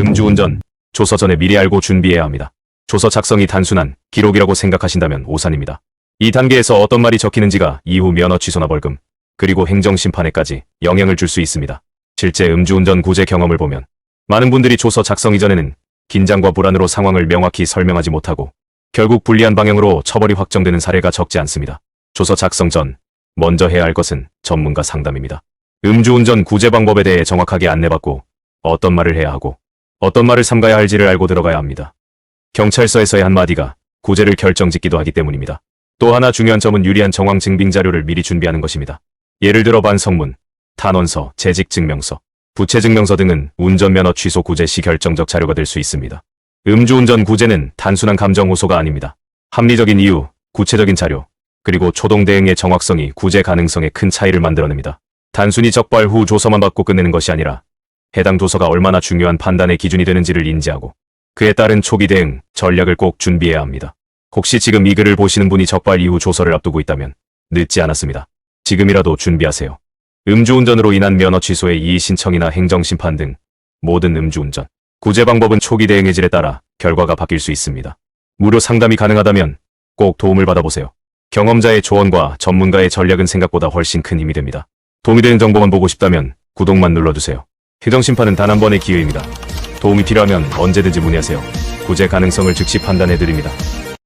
음주운전, 조서 전에 미리 알고 준비해야 합니다. 조서 작성이 단순한 기록이라고 생각하신다면 오산입니다. 이 단계에서 어떤 말이 적히는지가 이후 면허 취소나 벌금, 그리고 행정심판에까지 영향을 줄 수 있습니다. 실제 음주운전 구제 경험을 보면 많은 분들이 조서 작성 이전에는 긴장과 불안으로 상황을 명확히 설명하지 못하고 결국 불리한 방향으로 처벌이 확정되는 사례가 적지 않습니다. 조서 작성 전 먼저 해야 할 것은 전문가 상담입니다. 음주운전 구제 방법에 대해 정확하게 안내받고 어떤 말을 해야 하고 어떤 말을 삼가야 할지를 알고 들어가야 합니다. 경찰서에서의 한마디가 구제를 결정짓기도 하기 때문입니다. 또 하나 중요한 점은 유리한 정황 증빙 자료를 미리 준비하는 것입니다. 예를 들어 반성문, 탄원서, 재직증명서, 부채증명서 등은 운전면허 취소 구제 시 결정적 자료가 될 수 있습니다. 음주운전 구제는 단순한 감정 호소가 아닙니다. 합리적인 이유, 구체적인 자료, 그리고 초동 대응의 정확성이 구제 가능성에 큰 차이를 만들어냅니다. 단순히 적발 후 조서만 받고 끝내는 것이 아니라 해당 도서가 얼마나 중요한 판단의 기준이 되는지를 인지하고 그에 따른 초기 대응, 전략을 꼭 준비해야 합니다. 혹시 지금 이 글을 보시는 분이 적발 이후 조서를 앞두고 있다면 늦지 않았습니다. 지금이라도 준비하세요. 음주운전으로 인한 면허 취소의 이의 신청이나 행정심판 등 모든 음주운전, 구제 방법은 초기 대응의 질에 따라 결과가 바뀔 수 있습니다. 무료 상담이 가능하다면 꼭 도움을 받아보세요. 경험자의 조언과 전문가의 전략은 생각보다 훨씬 큰 힘이 됩니다. 도움이 되는 정보만 보고 싶다면 구독만 눌러주세요. 행정심판은 단 한 번의 기회입니다. 도움이 필요하면 언제든지 문의하세요. 구제 가능성을 즉시 판단해드립니다.